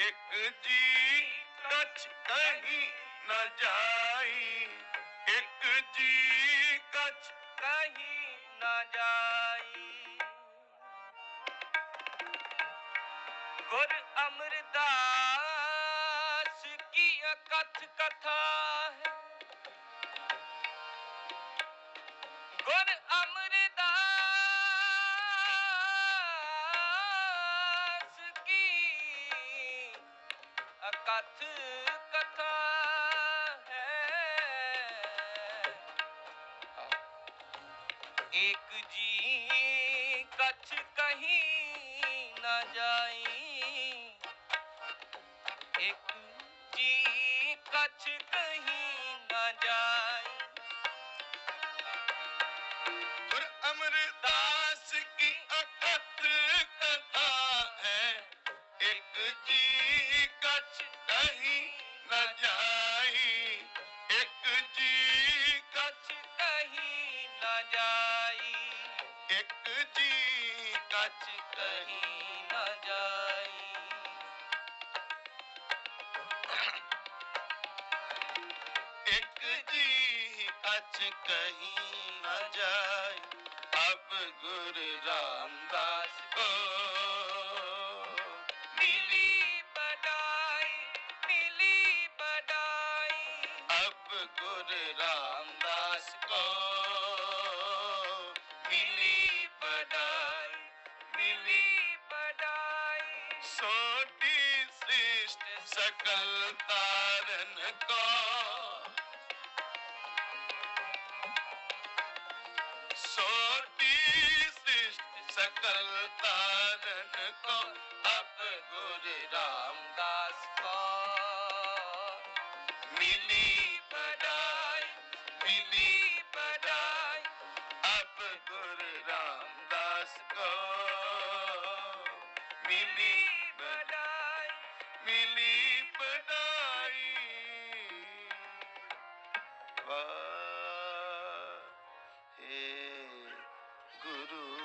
एक जी कछ कहीं न जाई। एक जी कच कहीं न जाई। गुर अमरदास की कथ कथा है। कथ कथा है। एक जी कछ कहीं न जाई। एक जी कछ कहीं न जाई। अमृता ਨਾ ਇੱਕ ਜੀ ਕਹੀ ਨਾ ਜਾਈ। ਇੱਕ ਗੁਰ ਰਾਮਦਾਸ ਕੋ। ਮਿਲੀ ਬਡਾਈ। ਅਬ ਗੁਰ ਰਾਮ सृष्ट सकल तारन को सोटी सृष्ट सकल तारन को अब गुरु रामदास दास को मिली बड़ाई मिली बड़ाई अब गुरु रामदास को मिली बडाई ਗੁਰੂ